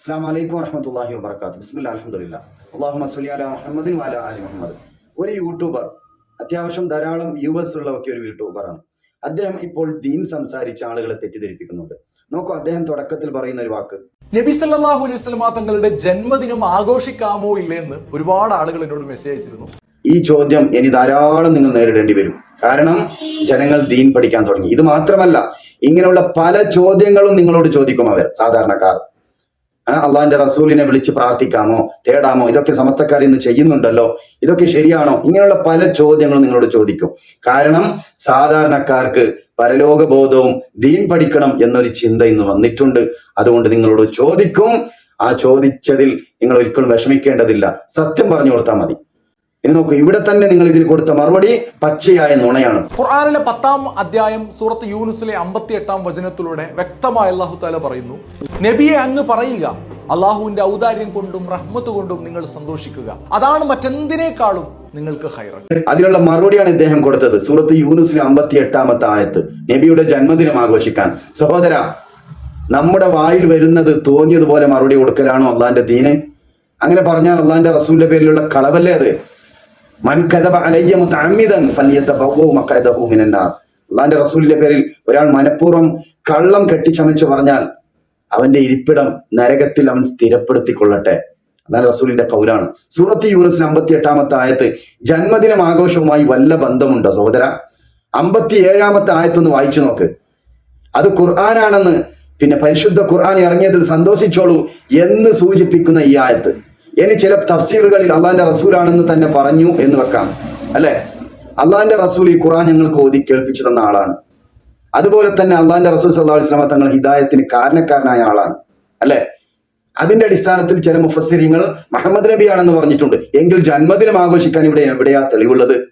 അസ്സാം വലൈക്കും വറഹമത്തല്ലാഹി വബർക്കാത്തു ബിസ്മില്ല അലഹമുല്ല അള്ളാഹു മസ്ലി അല മുഹമ്മദിൻ വാല അലി മുഹമ്മദ്. ഒരു യൂട്യൂബർ അത്യാവശ്യം ധാരാളം വ്യൂവേഴ്സ് ഉള്ള ഒക്കെ ഒരു യൂട്യൂബറാണ്. അദ്ദേഹം ഇപ്പോൾ ദീൻ സംസാരിച്ച ആളുകളെ തെറ്റിദ്ധരിപ്പിക്കുന്നുണ്ട്. നോക്കൂ അദ്ദേഹം തുടക്കത്തിൽ പറയുന്ന ഒരു വാക്ക്. നബി സല്ലാഹു അലൈഹി വസല്ലമ തങ്ങളുടെ ജന്മദിനം ആഘോഷിക്കാമോ ഇല്ലെന്ന് ഒരുപാട് ആളുകൾ എന്നോട് മെസ്സേജ് അയച്ചിരുന്നു. ഈ ചോദ്യം ഇനി ധാരാളം നിങ്ങൾ നേരിടേണ്ടി വരും. കാരണം ജനങ്ങൾ ദീൻ പഠിക്കാൻ തുടങ്ങി. ഇത് മാത്രമല്ല ഇങ്ങനെയുള്ള പല ചോദ്യങ്ങളും നിങ്ങളോട് ചോദിക്കും അവർ സാധാരണക്കാർ. അള്ളാഹിന്റെ റസൂലിനെ വിളിച്ച് പ്രാർത്ഥിക്കാമോ തേടാമോ ഇതൊക്കെ സമസ്തക്കാർ ഇന്ന് ചെയ്യുന്നുണ്ടല്ലോ ഇതൊക്കെ ശരിയാണോ? ഇങ്ങനെയുള്ള പല ചോദ്യങ്ങളും നിങ്ങളോട് ചോദിക്കും. കാരണം സാധാരണക്കാർക്ക് പരലോകബോധവും ദീൻ പഠിക്കണം എന്നൊരു ചിന്ത ഇന്ന് വന്നിട്ടുണ്ട്. അതുകൊണ്ട് നിങ്ങളോട് ചോദിക്കും. ആ ചോദിച്ചതിൽ നിങ്ങൾ ഒരിക്കലും വിഷമിക്കേണ്ടതില്ല. സത്യം പറഞ്ഞു കൊടുത്താൽ മതി. ഇനി നോക്കൂ ഇവിടെ തന്നെ നിങ്ങൾ ഇതിൽ കൊടുത്ത മറുപടി പച്ചയായ നുണയാണ്. ഖുർആാനിലെ പത്താം അധ്യായം സൂറത്ത് യൂനുസിലെ അമ്പത്തി എട്ടാം വചനത്തിലൂടെ വ്യക്തമായ അള്ളാഹു താല പറയുന്നു നബിയെ അങ്ങ് പറയുക അള്ളാഹുവിന്റെ ഔദാര്യം കൊണ്ടും റഹ്മത്ത് കൊണ്ടും നിങ്ങൾ സന്തോഷിക്കുക. അതാണ് മറ്റെന്തിനേക്കാളും നിങ്ങൾക്ക് അതിനുള്ള മറുപടിയാണ് ഇദ്ദേഹം കൊടുത്തത് സൂറത്ത് യൂനുസിലെ അമ്പത്തി എട്ടാമത്തെ ആയത്ത് നബിയുടെ ജന്മദിനം ആഘോഷിക്കാൻ. സഹോദര നമ്മുടെ വായിൽ വരുന്നത് തോന്നിയതുപോലെ മറുപടി കൊടുക്കലാണോ അള്ളാന്റെ ദീന്? അങ്ങനെ പറഞ്ഞാൽ അള്ളാന്റെ റസൂലിന്റെ പേരിലുള്ള കളവല്ലേ അത്? അള്ളാന്റെ റസൂലിന്റെ പേരിൽ ഒരാൾ മനഃപൂർവം കള്ളം കെട്ടിച്ചമച്ചു പറഞ്ഞാൽ അവന്റെ ഇരിപ്പിടം നരകത്തിൽ അവൻ സ്ഥിരപ്പെടുത്തിക്കൊള്ളട്ടെ. അതാണ് റസൂലിന്റെ പൗരാണ് സൂറത്ത് യൂറസിന് അമ്പത്തി എട്ടാമത്തെ ആയത്ത് ജന്മദിനം ആഘോഷവുമായി വല്ല ബന്ധമുണ്ടോ സഹോദര? അമ്പത്തി ഏഴാമത്തെ ആയത്തൊന്ന് വായിച്ചു നോക്ക്. അത് ഖുർആനാണെന്ന് പിന്നെ പരിശുദ്ധ ഖുർആൻ ഇറങ്ങിയതിൽ സന്തോഷിച്ചോളൂ എന്ന് സൂചിപ്പിക്കുന്ന ഈ ആയത്ത്. ഇനി ചില തഫ്സീറുകളിൽ അള്ളാന്റെ റസൂലാണെന്ന് തന്നെ പറഞ്ഞു എന്ന് വെക്കാം. അല്ലെ? അള്ളാന്റെ റസൂൽ ഈ ഖുറാൻ ഞങ്ങൾക്ക് ഓതി കേൾപ്പിച്ചു തന്ന ആളാണ്. അതുപോലെ തന്നെ അള്ളാന്റെ റസൂൽ സല്ലാ വസ്ലാമ തങ്ങൾ ഹിദായത്തിന് കാരണക്കാരനായ ആളാണ്. അല്ലെ? അതിന്റെ അടിസ്ഥാനത്തിൽ ചില മുഫസ്സിരിങ്ങൾ മുഹമ്മദ് നബി ആണെന്ന് പറഞ്ഞിട്ടുണ്ട്. എങ്കിൽ ജന്മദിനം ആഘോഷിക്കാൻ ഇവിടെ എവിടെയാ തെളിവുള്ളത്?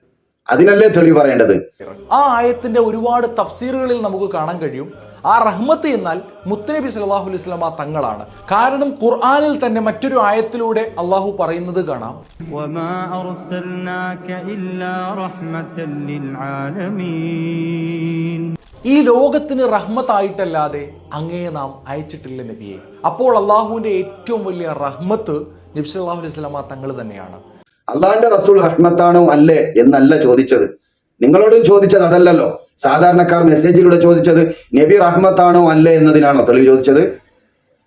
അതിനല്ലേ തെളിവ് പറയേണ്ടത്? ആ ആയത്തിന്റെ ഒരുപാട് തഫ്സീറുകളിൽ നമുക്ക് കാണാൻ കഴിയും. ആ റഹ്മത്ത് എന്നാൽ മുത്തനബി സലാഹു അലൈസ്ലാമ തങ്ങളാണ്. കാരണം ഖുർആാനിൽ തന്നെ മറ്റൊരു ആയത്തിലൂടെ അള്ളാഹു പറയുന്നത് കാണാം. ഈ ലോകത്തിന് റഹ്മത്തായിട്ടല്ലാതെ അങ്ങയെ നാം അയച്ചിട്ടില്ല നബിയെ. അപ്പോൾ അള്ളാഹുവിന്റെ ഏറ്റവും വലിയ റഹ്മത്ത് നബി സലാഹു അലൈഹി സ്വലാമ തങ്ങൾ തന്നെയാണ്. അള്ളാഹിന്റെ റസൂൽ റഹ്മത്താണോ അല്ലേ എന്നല്ല ചോദിച്ചത്. നിങ്ങളോടും ചോദിച്ചത് അതല്ലല്ലോ. സാധാരണക്കാർ മെസ്സേജിലൂടെ ചോദിച്ചത് നബി റഹ്മത്താണോ അല്ലേ എന്നതിനാണോ തെളിവ് ചോദിച്ചത്?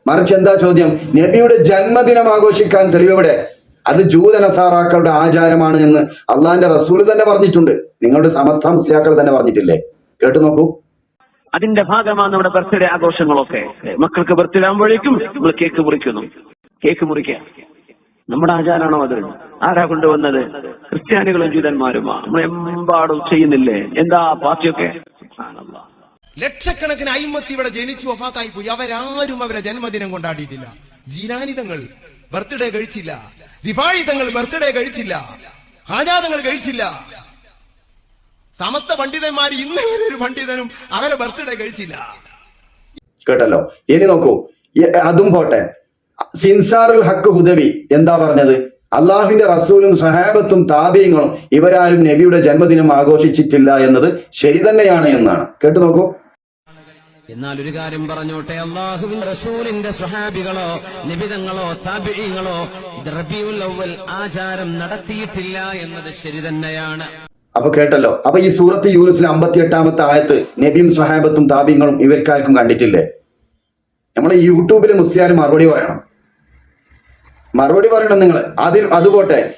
മറിച്ച് എന്താ ചോദ്യം? നബിയുടെ ജന്മദിനം ആഘോഷിക്കാൻ തെളിവെവിടെ? അത് ജൂത നസാറാക്കളുടെ ആചാരമാണ് എന്ന് അള്ളാഹിന്റെ റസൂൽ തന്നെ പറഞ്ഞിട്ടുണ്ട്. നിങ്ങളുടെ സമസ്ത മുസ്ലിയാക്കൾ തന്നെ പറഞ്ഞിട്ടില്ലേ? കേട്ടു നോക്കൂ. അതിന്റെ ഭാഗമാണ് നമ്മുടെ ബർത്ത്ഡേ ആഘോഷങ്ങളൊക്കെ. മക്കൾക്ക് ബർത്ത്ഡേ ആകുമ്പോഴേക്കും നമ്മൾ കേക്ക് മുറിക്കുന്നു. കേക്ക് മുറിക്കുക. നമ്മുടെ ആചാരമാണോ അത്? ആരാ കൊണ്ടുവന്നത്? ക്രിസ്ത്യാനികളും ജൂതന്മാരുമാ നമ്മൾ എമ്പാടും ചെയ്യുന്നില്ലേ? എന്താ പാർട്ടിയൊക്കെ. ലക്ഷക്കണക്കിന് അയിമത്തി ഇവിടെ ജനിച്ചു വഫാത്തായി പോയി. അവരാരും അവരെ ജന്മദിനം കൊണ്ടാടിയിട്ടില്ല. ജീനാനിതങ്ങൾ ബർത്ത്ഡേ കഴിച്ചില്ല. റിഫായിതങ്ങൾ ബർത്ത്ഡേ കഴിച്ചില്ല. ഹാജാതങ്ങൾ കഴിച്ചില്ല. സമസ്ത പണ്ഡിതന്മാർ ഇന്ന് വരെ ഒരു പണ്ഡിതനും അവരെ ബർത്ത്ഡേ കഴിച്ചില്ല. കേട്ടല്ലോ? ഇനി നോക്കൂ. അതും പോട്ടെ. സിൻസാറുൽ ഹക്ക് ഹുദവി. എന്താ പറഞ്ഞത്? അള്ളാഹുവിന്റെ റസൂലും സഹാബത്തും താബീങ്ങളും ഇവരാരും നബിയുടെ ജന്മദിനം ആഘോഷിച്ചിട്ടില്ല എന്നത് ശരി തന്നെയാണ് എന്നാണ്. കേട്ടു നോക്കൂ. എന്നാൽ ഒരു കാര്യം പറഞ്ഞോട്ടെ. അള്ളാഹുവിന്റെ റസൂലിന്റെ സ്വഹാബികളോ നിബിതങ്ങളോ താപിഴങ്ങളോ റബിയുൽ അവൽ ആചാരം നടത്തിയിട്ടില്ല എന്നത് ശരി തന്നെയാണ്. അപ്പൊ കേട്ടല്ലോ. അപ്പൊ ഈ സൂറത്ത് യൂനിസിലെ അമ്പത്തി എട്ടാമത്തെ ആയത്ത് നബിയും സഹാബത്തും താബീങ്ങളും ഇവർക്കാർക്കും കണ്ടിട്ടില്ലേ? നമ്മൾ യൂട്യൂബിലെ മുസ്ലിയാർ മറുപടി പറയണം. മറുപടി പറയണം നിങ്ങൾ. അതിൽ അതുപോട്ടെ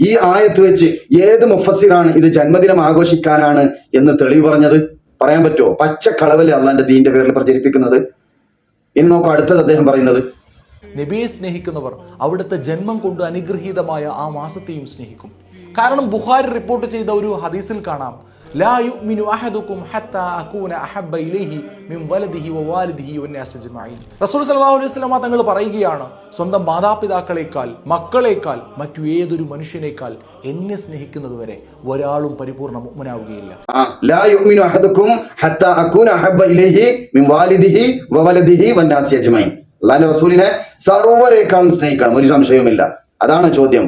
ഈ ആയത്ത് വെച്ച് ഏത് മുഫസിറാണ് ഇത് ജന്മദിനം ആഘോഷിക്കാനാണ് എന്ന് തെളിവ് പറഞ്ഞത്? പറയാൻ പറ്റുമോ? പച്ച കളവല്ലേ അള്ളാന്റെ ദീന്റെ പേരിൽ പ്രചരിപ്പിക്കുന്നത്? ഇനി നോക്കാം അടുത്തത് അദ്ദേഹം പറയുന്നത്. നബിയെ സ്നേഹിക്കുന്നവർ അവിടുത്തെ ജന്മം കൊണ്ട് അനുഗ്രഹീതമായ ആ മാസത്തെയും സ്നേഹിക്കും. കാരണം ബുഹാരി റിപ്പോർട്ട് ചെയ്ത ഒരു ഹദീസിൽ കാണാം. ലാ യുഅ്മിനു അഹദുക്കും ഹത്താ അകൂന അഹബ്ബ ഇലൈഹി മിൻ വലദിഹി വവാലിദിഹി വന്നാസ് അജ്മഈൻ റസൂൽ സല്ലല്ലാഹു അലൈഹി വസല്ലമ തങ്ങൾ പറയുകയാണ് സ്വന്തം മാതാപിതാക്കളെക്കാൾ മക്കളെക്കാൾ മറ്റു ഏതൊരു മനുഷ്യനേക്കാൾ എന്നെ സ്നേഹിക്കുന്നത് വരെ ഒരാളും പരിപൂർണ മുഅ്മിനാവുകയില്ല ലാ യുഅ്മിനു അഹദുക്കും ഹത്താ അകൂന അഹബ്ബ ഇലൈഹി മിൻ വാലിദിഹി വവലദിഹി വന്നാസി അജ്മഈൻ. അല്ലാഹുവിന്റെ റസൂലിനെ സർവരേക്കാളും സ്നേഹിക്കണം ഒരു സംശയവുമില്ല. അതാണ് ചോദ്യം.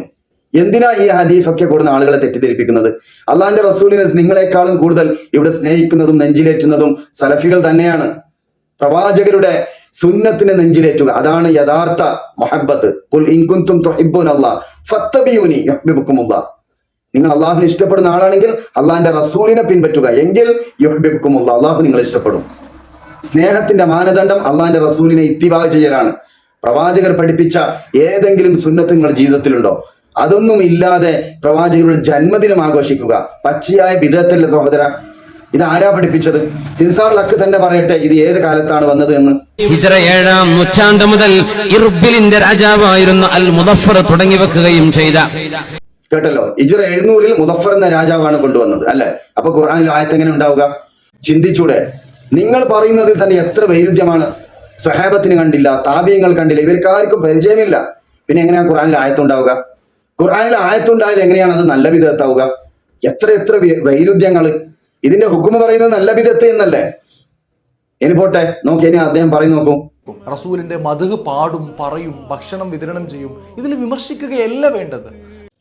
എന്തിനാ ഈ ഹദീഫൊക്കെ കൂടുന്ന ആളുകളെ തെറ്റിദ്ധരിപ്പിക്കുന്നത്? അള്ളാഹിന്റെ റസൂലിനെ നിങ്ങളെക്കാളും കൂടുതൽ ഇവിടെ സ്നേഹിക്കുന്നതും നെഞ്ചിലേറ്റുന്നതും സലഫികൾ തന്നെയാണ്. പ്രവാചകരുടെ സുന്നത്തിനെ നെഞ്ചിലേറ്റുക. അതാണ് യഥാർത്ഥ മൊഹബത്ത്. നിങ്ങൾ അള്ളാഹുവിനെ ഇഷ്ടപ്പെടുന്ന ആളാണെങ്കിൽ അള്ളാഹിന്റെ റസൂലിനെ പിൻപറ്റുക. എങ്കിൽ യുഹബിബുക്കുമുള്ള അള്ളാഹു നിങ്ങൾ ഇഷ്ടപ്പെടും. സ്നേഹത്തിന്റെ മാനദണ്ഡം അള്ളാഹിന്റെ റസൂലിനെ ഇത്തിവാ ചെയ്യലാണ്. പ്രവാചകർ പഠിപ്പിച്ച ഏതെങ്കിലും സുന്നത്ത് നിങ്ങളുടെ ജീവിതത്തിലുണ്ടോ? അതൊന്നും ഇല്ലാതെ പ്രവാചകരുടെ ജന്മദിനം ആഘോഷിക്കുക. പച്ചയായ വിധത്തിലെ സഹോദര ഇത് ആരാ പഠിപ്പിച്ചത്? സിൻസാർ ലക്ക് തന്നെ പറയട്ടെ ഇത് ഏത് കാലത്താണ് വന്നത് എന്ന്. ഹിജറ ഏഴാം നൂറ്റാണ്ട് മുതൽ ഇർബിലിന്റെ രാജാവായിരുന്ന അൽ മുദഫർ തുടങ്ങി വെക്കുകയും ചെയ്ത. കേട്ടല്ലോ? ഇജറ എഴുന്നൂറിൽ മുദഫർ എന്ന രാജാവാണ് കൊണ്ടുവന്നത് അല്ലെ? അപ്പൊ ഖുർആാനിൽ ആയത്ത് എങ്ങനെ ഉണ്ടാവുക? ചിന്തിച്ചൂടെ. നിങ്ങൾ പറയുന്നതിൽ തന്നെ എത്ര വൈരുദ്ധ്യമാണ്. സഹാബത്തിന് കണ്ടില്ല താപ്യങ്ങൾ കണ്ടില്ല ഇവർക്കാർക്കും പരിചയമില്ല. പിന്നെ എങ്ങനെയാണ് ഖുർആനിൽ ആയത്തുണ്ടാവുക ഖുർആനിൽ ആയത്തുണ്ടായാൽ എങ്ങനെയാണ് അത് നല്ല വിധത്താവുക? എത്ര എത്ര വൈരുദ്ധ്യങ്ങൾ ഇതിന്റെ ഹുക്കുമ പറയുന്നത് നല്ല വിധത്തെ എന്നല്ലേ? ഇനി പോട്ടെ നോക്കി ഇനി അദ്ദേഹം പറഞ്ഞു നോക്കൂ. റസൂലിന്റെ മധു പാടും പറയും ഭക്ഷണം വിതരണം ചെയ്യും. ഇതിൽ വിമർശിക്കുകയല്ല വേണ്ടത്.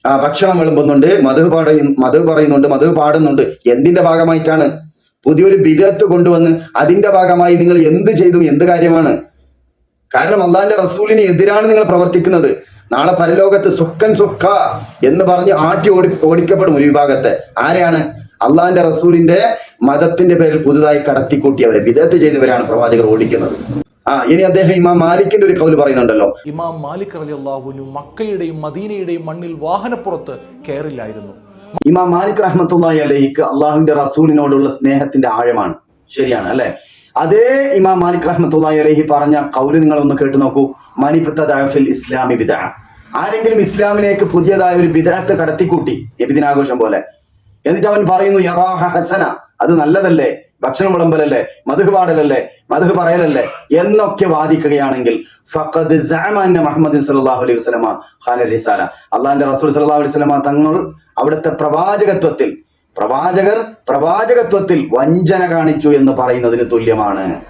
ആ ഭക്ഷണം വിളമ്പുന്നുണ്ട് മധു പാടയും മധു പറയുന്നുണ്ട് മധു പാടുന്നുണ്ട്. എന്തിന്റെ ഭാഗമായിട്ടാണ്? പുതിയൊരു ബിദത്ത് കൊണ്ടുവന്ന് അതിന്റെ ഭാഗമായി നിങ്ങൾ എന്ത് ചെയ്തു എന്ത് കാര്യമാണ്? കാരണം അള്ളാന്റെ റസൂലിന് എതിരാണ് നിങ്ങൾ പ്രവർത്തിക്കുന്നത്. നാളെ പരലോകത്ത് സുക്കൻ സുക്ക എന്ന് പറഞ്ഞ് ആട്ടി ഓടി ഓടിക്കപ്പെടും ഒരു വിഭാഗത്തെ. ആരെയാണ്? അള്ളാന്റെ റസൂലിന്റെ മതത്തിന്റെ പേരിൽ പുതുതായി കടത്തിക്കൂട്ടിയവരെ വിദഗ്ധ ചെയ്തവരാണ് പ്രവാചകർ ഓടിക്കുന്നത്. ആ ഇനി അദ്ദേഹം ഇമാം മാലിക്കിന്റെ ഒരു കൗൽ പറയുന്നുണ്ടല്ലോ. ഇമാം മാലിക് റലി അള്ളാഹുനു മക്കയുടെയും മദീനയുടെയും മണ്ണിൽ വാഹനപ്പുറത്ത് കയറില്ലായിരുന്നു. ഇമാം മാലിക് റഹ്മത്തുള്ളാഹി അലഹിക്ക് അള്ളാഹുവിന്റെ റസൂലിനോടുള്ള സ്നേഹത്തിന്റെ ആഴമാണ്. ശരിയാണ് അല്ലെ? അതേ ഇമാം മാലിക് റഹ്മത്തുള്ളാഹി അലൈഹി പറഞ്ഞ കൗൽ നിങ്ങൾ ഒന്ന് കേട്ടു നോക്കൂ. മനിഫിൽ ഇസ്ലാമി ബിദ ആരെങ്കിലും ഇസ്ലാമിലേക്ക് പുതിയതായ ഒരു ബിദഅത്ത് കടത്തിക്കൂട്ടി എബിദിനാഘോഷം പോലെ. എന്നിട്ട് അവൻ പറയുന്നു യറാഹ ഹസന അത് നല്ലതല്ലേ? ഭക്ഷണം വിളമ്പലല്ലേ? മധുഹ് പാടലല്ലേ? മധുഹ് പറയലല്ലേ? എന്നൊക്കെ വാദിക്കുകയാണെങ്കിൽ ഫഖദ് മുഹമ്മദ് സല്ലല്ലാഹു അലൈഹി വസല്ലമ ഖാന റിസാല. അള്ളാഹിന്റെ റസൂൽ സല്ലല്ലാഹു അലൈഹി വസല്ലമ തങ്ങൾ അവിടുത്തെ പ്രവാചകത്വത്തിൽ പ്രവാചകർ പ്രവാചകത്വത്തിൽ വഞ്ചന കാണിച്ചു എന്ന് പറയുന്നതിന് തുല്യമാണ്.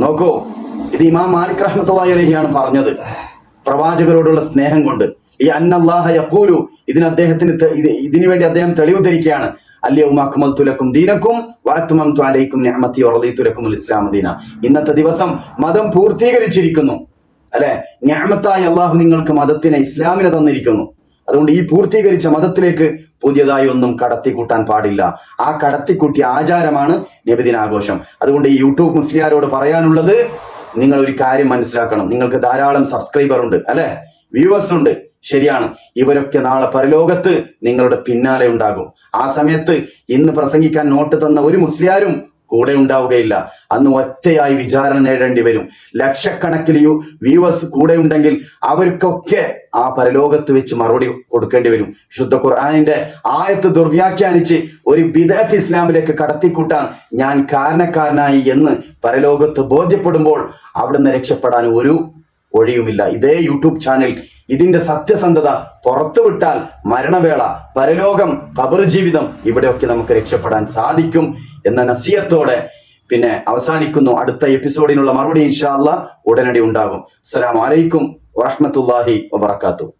നോക്കൂ ഇത് ഇമാം മാലിക് റഹ്മത്തുള്ളാഹി പറഞ്ഞത്. പ്രവാചകരോടുള്ള സ്നേഹം കൊണ്ട്. ഈ അന്നല്ലാഹ യഖൂലു ഇതിന് അദ്ദേഹത്തിന് ഇതിനു വേണ്ടി അദ്ദേഹം തെളിവ് ധരിക്കുകയാണ് അല്യവും അക്മൽതു ലക്കും ദീനക്കും വാത്തുമം വറദീതു തുലക്കും ഇസ്ലാം ദീന. ഇന്നത്തെ ദിവസം മതം പൂർത്തീകരിച്ചിരിക്കുന്നു. അല്ലെ? ഞാമത്തായി അള്ളാഹു നിങ്ങൾക്ക് മതത്തിനെ ഇസ്ലാമിനെ തന്നിരിക്കുന്നു. അതുകൊണ്ട് ഈ പൂർത്തീകരിച്ച മതത്തിലേക്ക് പുതിയതായി ഒന്നും കടത്തിക്കൂട്ടാൻ പാടില്ല. ആ കടത്തിക്കൂട്ടിയ ആചാരമാണ് നബിദിനാഘോഷം. അതുകൊണ്ട് ഈ യൂട്യൂബ് മുസ്ലിയാരോട് പറയാനുള്ളത് നിങ്ങൾ ഒരു കാര്യം മനസ്സിലാക്കണം. നിങ്ങൾക്ക് ധാരാളം സബ്സ്ക്രൈബർ ഉണ്ട് അല്ലെ? വ്യൂവേഴ്സ് ഉണ്ട്. ശരിയാണ്. ഇവരൊക്കെ നാളെ പരലോകത്ത് നിങ്ങളുടെ പിന്നാലെ ഉണ്ടാകും. ആ സമയത്ത് ഇന്ന് പ്രസംഗിക്കാൻ നോട്ട് തന്ന ഒരു മുസ്ലിയാരും കൂടെ ഉണ്ടാവുകയില്ല. അന്ന് ഒറ്റയായി വിചാരണ നേടേണ്ടി വരും. ലക്ഷക്കണക്കിൽ യു വ്യൂവേഴ്സ് കൂടെ ഉണ്ടെങ്കിൽ അവർക്കൊക്കെ ആ പരലോകത്ത് വെച്ച് മറുപടി കൊടുക്കേണ്ടി വരും. ശുദ്ധ ഖുർആാനിന്റെ ആയത്ത് ദുർവ്യാഖ്യാനിച്ച് ഒരു ബിദഅത്ത് ഇസ്ലാമിലേക്ക് കടത്തിക്കൂട്ടാൻ ഞാൻ കാരണക്കാരനായി എന്ന് പരലോകത്ത് ബോധ്യപ്പെടുമ്പോൾ അവിടുന്ന് രക്ഷപ്പെടാൻ ഒരു ഒഴിയുമില്ല ഇതേ യൂട്യൂബ് ചാനൽ ഇതിന്റെ സത്യസന്ധത പുറത്തുവിട്ടാൽ മരണവേള പരലോകം കബർ ജീവിതം ഇവിടെയൊക്കെ നമുക്ക് രക്ഷപ്പെടാൻ സാധിക്കും. എന്ന നസിയത്തോടെ പിന്നെ അവസാനിക്കുന്നു. അടുത്ത എപ്പിസോഡിനുള്ള മറുപടി ഇൻഷാല്ല ഉടനടി ഉണ്ടാകും. അസ്സലാമു വലൈക്കും വറഹ്മത്തുള്ളാഹി വബറകാതുഹു.